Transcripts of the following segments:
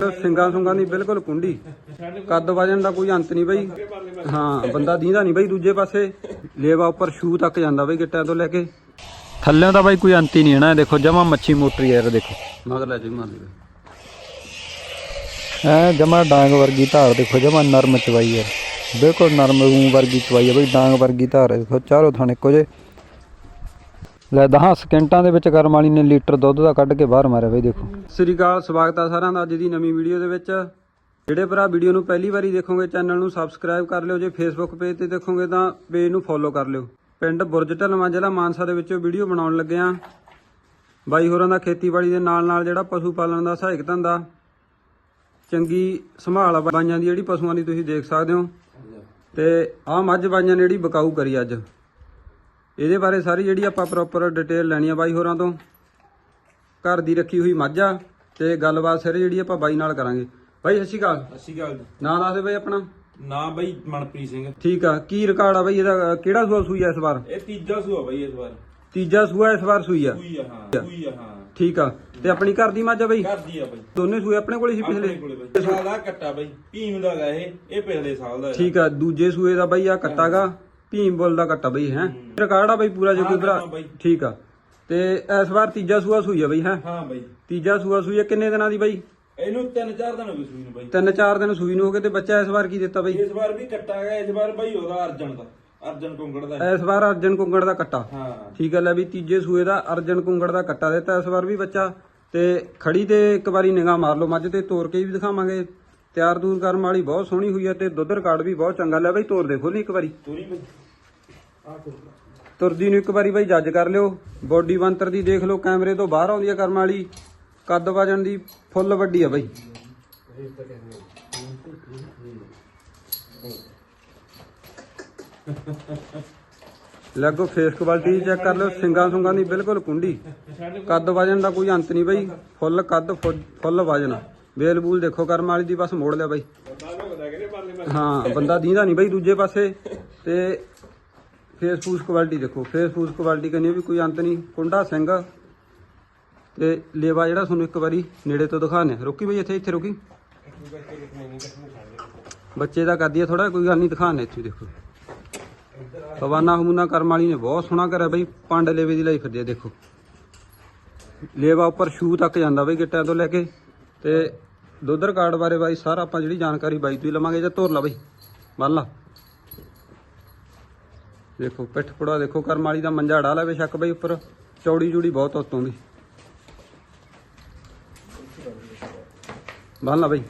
ਸਿੰਗਾਂ ਸੁੰਗਾਂ ਦੀ ਬਿਲਕੁਲ ਕੁੰਡੀ। ਕੱਦ ਵਜਨ ਦਾ ਕੋਈ ਅੰਤ ਨਹੀਂ ਬਈ। ਹਾਂ ਬੰਦਾ ਦੀਂਦਾ ਨਹੀਂ ਬਈ ਦੂਜੇ ਪਾਸੇ। ਲੇਵਾ ਉੱਪਰ ਸ਼ੂ ਤੱਕ ਜਾਂਦਾ ਬਈ ਗਿੱਟਿਆਂ ਤੋਂ ਲੈ ਕੇ। ਥੱਲਿਓਂ ਤਾਂ ਬਾਈ ਕੋਈ ਅੰਤ ਹੀ ਨਹੀਂ ਹੈ ਨਾ ਇਹ ਦੇਖੋ ਜਮਾ ਮੱਛੀ ਮੋਟਰੀ ਯਾਰ ਦੇਖੋ। ਮਗਰ ਲੈ ਜੀ ਮਾਰ ਲਈ ਐ ਜਮਾ ਡਾਂਗ ਵਰਗੀ ਧਾਰ ਦੇਖੋ ਜਮਾ ਨਰਮ ਚਵਾਈ ਯਾਰ ਬਿਲਕੁਲ ਨਰਮ ਊਂ ਵਰਗੀ ਚਵਾਈ ਹੈ ਬਈ ਡਾਂਗ ਵਰਗੀ ਧਾਰ ਹੈ ਦੇਖੋ ਚਾਰੋਂ ਥਾਣੇ ਇੱਕੋ ਜੇ ਲੈ 10 ਸਕਿੰਟਾਂ ਦੇ ਵਿੱਚ ਕਰਮ ਵਾਲੀ ਨੇ ਲੀਟਰ ਦੁੱਧ ਦਾ ਕੱਢ ਕੇ ਬਾਹਰ ਮਾਰਿਆ ਬਈ ਦੇਖੋ। ਸ੍ਰੀ ਅਕਾਲ, ਸਵਾਗਤ ਆ ਸਾਰਿਆਂ ਦਾ ਅੱਜ ਦੀ ਨਵੀਂ ਵੀਡੀਓ ਦੇ ਵਿੱਚ। ਜਿਹੜੇ ਭਰਾ ਵੀਡੀਓ ਨੂੰ ਪਹਿਲੀ ਵਾਰੀ ਦੇਖੋਗੇ, ਚੈਨਲ ਨੂੰ ਸਬਸਕ੍ਰਾਈਬ ਕਰ ਲਿਓ। ਜੇ ਫੇਸਬੁੱਕ ਪੇਜ ਤੇ ਦੇਖੋਗੇ ਤਾਂ ਪੇਜ ਨੂੰ ਫੋਲੋ ਕਰ ਲਿਓ। ਪਿੰਡ ਬੁਰਜ ਢਲਵਾਂ, ਜ਼ਿਲ੍ਹਾ ਮਾਨਸਾ ਦੇ ਵਿੱਚੋਂ ਵੀਡੀਓ ਬਣਾਉਣ ਲੱਗੇ ਆ ਬਾਈ ਹੋਰਾਂ ਦਾ ਖੇਤੀਬਾੜੀ ਦੇ ਨਾਲ ਨਾਲ ਜਿਹੜਾ ਪਸ਼ੂ ਪਾਲਣ ਦਾ ਸਹਾਇਕ ਧੰਦਾ। ਚੰਗੀ ਸੰਭਾਲ ਆ ਬਾਈਆਂ ਦੀ, ਜਿਹੜੀ ਪਸ਼ੂਆਂ ਦੀ ਤੁਸੀਂ ਦੇਖ ਸਕਦੇ ਹੋ। ਤੇ ਆਹ ਮੱਝ ਬਾਈਆਂ ਨੇ ਜਿਹੜੀ ਬਕਾਊ ਕਰੀ ਅੱਜ। ਇਹਦੇ ਬਾਰੇ ਸਾਰੀ ਜਿਹੜੀ ਆਪਾਂ ਪ੍ਰੋਪਰ ਡਿਟੇਲ ਲੈਣੀ ਆ ਬਾਈ ਹੋਰਾਂ ਤੋਂ। ਘਰ ਦੀ ਰੱਖੀ ਹੋਈ ਮੱਝ ਆ ਤੇ ਗੱਲਬਾਤ ਸਾਰੇ ਜਿਹੜੀ ਆਪਾਂ ਬਾਈ ਨਾਲ ਕਰਾਂਗੇ। ਬਾਈ ਸਤਿ ਸ਼੍ਰੀ ਅਕਾਲ। ਸਤਿ ਸ਼੍ਰੀ ਅਕਾਲ ਨਾਂ ਦੱਸ ਦੇ ਬਾਈ ਆਪਣਾ। ਨਾ ਬਾਈ ਮਨਪ੍ਰੀਤ ਸਿੰਘ। ਠੀਕ ਆ ਕੀ ਰਿਕਾਰਡ ਆ ਬਾਈ ਇਹਦਾ? ਕਿਹੜਾ ਸੂਆ ਸੂਈ ਆ ਇਸ ਵਾਰ? ਇਹ ਤੀਜਾ ਸੂਆ ਬਾਈ ਇਸ ਵਾਰ। ਤੀਜਾ ਸੂਆ ਇਸ ਵਾਰ ਸੂਈ ਆ? ਸੂਈ ਆ ਹਾਂ ਸੂਈ ਆ ਹਾਂ। ਠੀਕ ਆ ਤੇ ਆਪਣੀ ਘਰ ਦੀ ਮੱਝ ਆ ਬਾਈ? ਘਰ ਦੀ ਆ ਬਾਈ। ਦੋਨੇ ਸੂਏ ਆਪਣੇ ਕੋਲ ਸੀ ਆਪਣੇ ਪਿਛਲੇ? ਕੋਲੇ ਬਾਈ। ਸਾਲ ਦਾ ਕੱਟਾ ਬਾਈ। ਭੀਮ ਦਾ ਗਾ ਇਹ ਇਹ ਪਿਛਲੇ ਸਾਲ ਦਾ ਠੀਕ ਆ ਦੂਜੇ ਸੂਏ ਦਾ ਬਾਈ ਆ ਕੱਟਾਗਾ ਭੀਮ ਬੁੱਲ ਦਾ ਕੱਟਾ ਬਾਈ ਹੈ? ਰਿਕਾਰਡ ਆ ਬਾਈ ਪੂਰਾ ਜੇ ਕੋਈ ਭਰਾ? ਹਾਂ ਬਾਈ। ਠੀਕ ਆ। ਤੇ ਇਸ ਵਾਰ ਤੀਜਾ ਸੂਆ ਸੂਈ ਆ ਬਾਈ ਹੈ? ਹਾਂ ਬਾਈ। ਤੀਜਾ ਸੂਆ ਸੂਈ ਆ ਕਿੰਨੇ ਦਿਨਾਂ ਦੀ ਬਾਈ? ਇਹਨੂੰ ਤਿੰਨ ਚਾਰ ਦਿਨ ਹੋ ਗਏ ਸੂਈ ਨੂੰ ਬਾਈ। ਤਿੰਨ ਚਾਰ ਦਿਨ ਸੂਈ ਨੂੰ ਹੋ ਗਏ ਤੇ ਬੱਚਾ ਇਸ ਵਾਰ ਕੀ ਦਿੱਤਾ ਬਾਈ? ਇਸ ਵਾਰ ਵੀ ਕੱਟਾ ਗਿਆ ਇਸ ਵਾਰ ਬਾਈ ਉਹਦਾ ਅਰਜਨ ਦਾ ਅਰਜਨ ਕੁੰਗੜ ਦਾ। ਇਸ ਵਾਰ ਅਰਜਨ ਕੁੰਗੜ ਦਾ ਕੱਟਾ ਹਾਂ। ਠੀਕ ਹੈ ਲੈ ਵੀ ਤੀਜੇ ਸੂਏ ਦਾ ਅਰਜਨ ਕੁੰਗੜ ਦਾ ਕੱਟਾ ਦਿੱਤਾ ਇਸ ਵਾਰ ਵੀ ਬੱਚਾ। ਤੇ ਖੜੀ ਤੇ ਇੱਕ ਵਾਰੀ ਨਿਗਾਹ ਮਾਰ ਲਓ ਮੱਝ ਤੇ ਤੋਰ ਕੇ ਵੀ ਦਿਖਾਵਾਂਗੇ। ਤਿਆਰ ਦੂਰ ਕਰਨ ਵਾਲੀ ਬਹੁਤ ਸੋਹਣੀ ਹੋਈ ਹੈ ਤੇ ਦੁੱਧ ਰਿਕਾਰਡ ਵੀ ਬਹੁਤ ਚੰਗਾ ਲੈ ਬਈ ਤੋਰ ਦੇਖੋ ਨੀ ਇੱਕ ਵਾਰੀ। ਤੋਰੀ ਬਾਈ। ਤੁਰਦੀ ਨੂੰ ਇੱਕ ਵਾਰੀ ਬਈ ਜੱਜ ਕਰ ਲਿਓ। ਬੋਡੀ ਬੰਤਰ ਦੀ ਦੇਖ ਲਓ ਕੈਮਰੇ ਤੋਂ ਬਾਹਰ ਆਉਂਦੀ ਹੈ ਕਰਮ ਵਾਲੀ। ਕੱਦ ਵਜਨ ਦੀ ਫੁੱਲ ਵੱਡੀ ਆ ਬਈ। ਲੱਗੋ ਫੇਸ ਕੁਆਲਿਟੀ ਚੈੱਕ ਕਰ ਲਓ ਸਿੰਗਾਂ ਸੁੰਗਾਂ ਦੀ ਬਿਲਕੁਲ ਕੁੰਡੀ। ਕੱਦ ਵਜਨ ਦਾ ਕੋਈ ਅੰਤ ਨਹੀਂ ਬਈ ਫੁੱਲ ਕੱਦ ਫੁੱਲ ਵਜਨ ਬੇਲ ਬੂਲ ਦੇਖੋ ਕਰਮ ਵਾਲੀ ਦੀ, ਬਸ ਮੋੜ ਲਿਆ ਬਾਈ। ਹਾਂ, ਬੰਦਾ ਦੀਂਦਾ ਨਹੀਂ ਬਾਈ ਦੂਜੇ ਪਾਸੇ। ਤੇ ਫੇਸ ਫੂਸ ਕੁਆਲਿਟੀ ਦੇਖੋ ਫੇਸ ਫੂਸ ਕੁਆਲਿਟੀ ਕਹਿੰਦੀ ਵੀ ਕੋਈ ਅੰਤ ਨਹੀਂ। ਕੁੰਡਾ ਸਿੰਘ। ਤੇ ਲੇਵਾ ਜਿਹੜਾ ਤੁਹਾਨੂੰ ਇੱਕ ਵਾਰੀ ਨੇੜੇ ਤੋਂ ਦਿਖਾਣੇ ਰੋਕੀ ਬਈ ਇੱਥੇ ਇੱਥੇ ਰੋਕੀ। ਬੱਚੇ ਦਾ ਕਰਦੀ ਆ ਥੋੜਾ ਕੋਈ ਗੱਲ ਨਹੀਂ ਦਿਖਾਣੇ ਇੱਥੇ ਦੇਖੋ। ਹਵਾਨਾ ਹਮੂਨਾ ਕਰਮ ਵਾਲੀ ਨੇ ਬਹੁਤ ਸੋਹਣਾ ਕਰਿਆ ਬਈ, ਪੰਡ ਲੇਵੇ ਦੀ ਲਈ ਫਿਰਦੇ ਦੇਖੋ। ਲੇਵਾ ਉੱਪਰ ਸ਼ੂ ਤੱਕ ਜਾਂਦਾ ਬਈ ਗਿੱਟਿਆਂ ਤੋਂ ਲੈ ਕੇ। ਤੇ ਦੁੱਧ ਰਿਕਾਰਡ ਬਾਰੇ ਬਾਈ ਸਾਰਾ ਆਪਾਂ ਜਿਹੜੀ ਜਾਣਕਾਰੀ ਬਾਈ ਤੋਂ ਹੀ ਲਵਾਂਗੇ ਜਾਂ ਤੋਰ ਲਾ ਬਈ। ਮੰਨ ਲਾ। ਦੇਖੋ ਪਿੱਠ ਪੁੜਾ ਦੇਖੋ ਕਰਮ ਵਾਲੀ ਦਾ ਮੰਜਾ ਢਾ ਲੈ ਸ਼ੱਕ ਬਈ ਉੱਪਰ। ਚੌੜੀ ਜੂੜੀ ਬਹੁਤ ਉਤੋਂ ਦੀ। ਬੰਨ ਲਾ ਬਈ।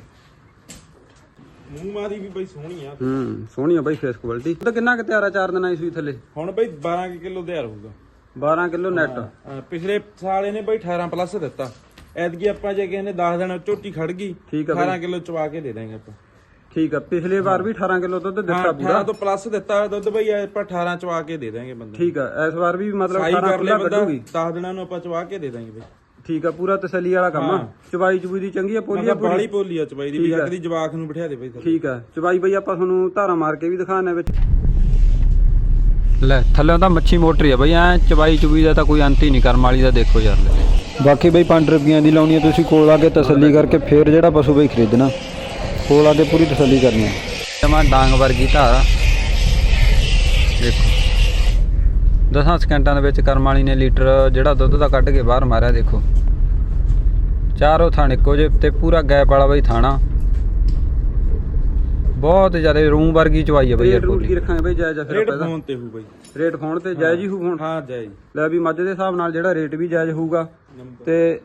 ਮੂੰਹ ਮਾਰੀ ਵੀ ਬਾਈ ਸੋਹਣੀ ਆ। ਹੂੰ ਸੋਹਣੀ ਆ ਬਈ ਫੇਸ ਕੁਆਲਿਟੀ ਤਾਂ ਕਿੰਨਾ ਕਿ ਤਿਆਰਾ ਚਾਰ ਦਿਨਾਂ ਦੀ ਸੂਈ ਥੱਲੇ? ਹੁਣ ਬਾਈ 12 ਕਿਲੋ ਤਿਆਰ ਹੋਊਗਾ। 12 ਕਿਲੋ ਨੈਟ ਪਿਛਲੇ ਸਾਲ ਇਹਨੇ ਬਾਈ 18 ਪਲੱਸ ਦਿੱਤਾ। ਐਤਕੀ ਆਪਾਂ ਜੇ ਕਿਸੇ ਨੇ 10 ਦਿਨ ਝੋਟੀ ਖੜ ਗਈ ਠੀਕ ਆ ਬਈ। 18 ਕਿਲੋ ਚਵਾ ਕੇ ਦੇ ਦਾਂਗੇ ਆਪਾਂ। ਠੀਕ ਆ ਪਿਛਲੇ ਵਾਰ ਵੀ 18 ਕਿਲੋ ਦੁੱਧ ਦਿੱਤਾ 18 ਪੂਰਾ। ਤੋਂ ਪਲੱਸ ਦਿੱਤਾ ਹੋਇਆ ਦੁੱਧ ਬਈ ਆਪਾਂ 18 ਚਵਾ ਕੇ ਦੇ ਦਾਂਗੇ ਬੰਦੇ ਠੀਕ ਆ ਇਸ ਵਾਰ ਵੀ ਮਤਲਬ ਸਾਈ 18 ਕਰ ਲੈ ਕਿਲੋ ਬੰਦਾ ਕੱਢੂਗੀ। 10 ਦਿਨਾਂ ਨੂੰ ਆਪਾਂ ਚਵਾ ਕੇ ਦੇ ਦਾਂਗੇ ਬਈ। ਠੀਕ ਆ ਪੂਰਾ ਤਸੱਲੀ ਵਾਲਾ ਕੰਮ ਆ। ਹਾਂ। ਚਵਾਈ ਚਬੂਈ ਦੀ ਚੰਗੀ ਆ ਪੋਲੀ ਆ ਮਤਲਬ ਬਾਲੀ ਪੋਲੀ ਆ ਚਬਾਈ ਦੀ ਵੀ ਠੀਕ ਆ। ਕਦੀ ਜਵਾਕ ਨੂੰ ਬਿਠਾ ਦੇ ਬਈ ਥੱਲੇ। ਠੀਕ ਆ ਚਵਾਈ ਬਈ ਆਪਾਂ ਤੁਹਾਨੂੰ ਧਾਰਾ ਮਾਰ ਕੇ ਵੀ ਦਿਖਾਣੇ ਵਿੱਚ। ਲੈ ਥੱਲਿਓਂ ਤਾਂ ਮੱਛੀ ਮੋਟਰੀ ਆ ਬਈ ਐ ਚਵਾਈ ਚੁਬੀ ਦਾ ਤਾਂ ਕੋਈ ਅੰਤ ਹੀ ਨਹੀਂ ਕਰਮ ਵਾਲੀ ਦਾ ਦੇਖੋ ਯਾਰ। ਲੈ ਬਾਕੀ ਬਈ 5 ਰੁਪਈਆਂ ਦੀ ਲਾਉਣੀ ਆ ਤੁਸੀਂ ਕੋਲ ਆ ਕੇ ਤਸੱਲੀ ਕਰਕੇ ਫੇਰ ਜਿਹੜਾ ਪਸ਼ੂ ਬਈ ਖਰੀਦਣਾ। ਕੋਲ ਆ ਕੇ ਪੂਰੀ ਤਸੱਲੀ ਕਰਨੀ ਆ। ਜਮਾ ਡਾਂਗ ਵਰਗੀ ਧਾਰ ਦੇਖੋ। 10 ਸਕਿੰਟਾਂ ਦੇ ਵਿੱਚ ਕਰਮ ਵਾਲੀ ਨੇ ਲੀਟਰ ਜਿਹੜਾ ਦੁੱਧ ਦਾ ਕੱਢ ਕੇ ਬਾਹਰ ਮਾਰਿਆ ਦੇਖੋ। ਚਾਰੋਂ ਥਾਣ ਇੱਕੋ ਜੇ ਤੇ ਪੂਰਾ ਗੈਪ ਵਾਲਾ ਬਈ ਥਾਣਾ। ਬਹੁਤ ਜ਼ਿਆਦਾ ਰੂਮ ਵਰਗੀ ਚਵਾਈ ਆ ਬਈ ਇਹ ਰੇਟ ਰੂਟ ਕੀ ਰੱਖਾਂਗੇ ਬਈ ਜਾਇਜ਼ ਫਿਰ ਰੇਟ ਆਪਾਂ ਇਹਦਾ? ਫੋਨ ਤੇ ਹੋਊ ਬਈ। ਰੇਟ ਫੋਨ ਤੇ ਜਾਇਜ਼ ਹੀ ਹੋਊ ਹੁਣ? ਹਾਂ ਜਾਈ ਲੈ ਵੀ ਮੱਝ ਦੇ ਹਿਸਾਬ ਨਾਲ ਜਿਹੜਾ ਰੇਟ ਵੀ ਜਾਇਜ਼ ਹੋਊਗਾ। ਤੇ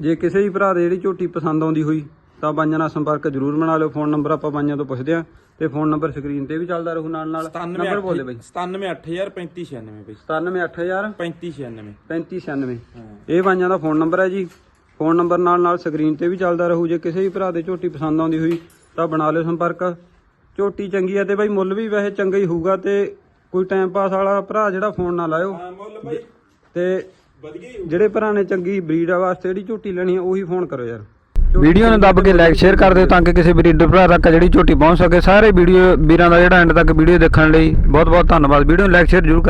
ਜੇ ਕਿਸੇ ਵੀ ਭਰਾ ਦੇ ਜਿਹੜੀ ਝੋਟੀ ਪਸੰਦ ਆਉਂਦੀ ਹੋਈ ਤਾਂ ਬਾਈਆਂ ਨਾਲ ਸੰਪਰਕ ਜ਼ਰੂਰ ਬਣਾ ਲਿਓ। ਫੋਨ ਨੰਬਰ ਆਪਾਂ ਬਾਈਆਂ ਤੋਂ ਪੁੱਛਦੇ ਆ ਤੇ ਫੋਨ ਨੰਬਰ ਸਕਰੀਨ ਤੇ ਵੀ ਚੱਲਦਾ ਰਹੂ ਨਾਲ ਨਾਲ। ਨੰਬਰ ਬੋਲੇ ਬਈ। 9783596 ਬਈ। 97000 3596 3596 ਹਾਂ। ਇਹ ਬਾਈਆਂ ਦਾ ਫੋਨ ਨੰਬਰ ਹੈ ਜੀ। ਫੋਨ ਨੰਬਰ ਨਾਲ ਨਾਲ ਸਕਰੀਨ ਤੇ ਵੀ ਚੱਲਦਾ ਰਹੂ। ਜੇ ਕਿਸੇ ਵੀ ਭਰਾ ਦੇ ਝੋਟੀ ਪਸੰਦ ਆਉਂਦੀ ਹੋਈ ਤਾਂ ਬਣਾ ਲਿਓ ਸੰਪਰਕ। ਝੋਟੀ ਚੰਗੀ ਹੈ ਤੇ ਬਾਈ ਮੁੱਲ ਵੀ ਵੈਸੇ ਚੰਗਾ ਹੀ ਹੋਊਗਾ ਤੇ ਕੋਈ ਟਾਈਮ ਪਾਸ ਵਾਲਾ ਭਰਾ ਜਿਹੜਾ ਫੋਨ ਨਾ ਲਾਇਓ। ਹਾਂ ਮੁੱਲ ਬਈ ਤੇ ਵਧੀਆ ਹੀ ਹੋਊ ਜਿਹੜੇ ਭਰਾ ਨੇ ਚੰਗੀ ਬਰੀਡ ਵਾਸਤੇ ਜਿਹੜੀ ਝੋਟੀ ਲੈਣੀ ਹੈ ਉਹੀ ਫੋਨ ਕਰੋ ਯਾਰ। ਵੀਡੀਓ ਨੂੰ ਦੱਬ ਕੇ ਲਾਈਕ ਸ਼ੇਅਰ ਕਰ ਦਿਓ ਤਾਂ ਕਿ ਕਿਸੇ ਬਰੀਡਰ ਭਰਾ ਤੱਕ ਜਿਹੜੀ ਝੋਟੀ ਪਹੁੰਚ ਸਕੇ। ਸਾਰੇ ਵੀਡੀਓ ਵੀਰਾਂ ਦਾ ਜਿਹੜਾ ਐਂਡ ਤੱਕ ਵੀਡੀਓ ਦੇਖਣ ਲਈ ਬਹੁਤ ਬਹੁਤ ਧੰਨਵਾਦ। ਵੀਡੀਓ ਨੂੰ ਲਾਈਕ ਸ਼ੇਅਰ ਜ਼ਰੂਰ ਕਰ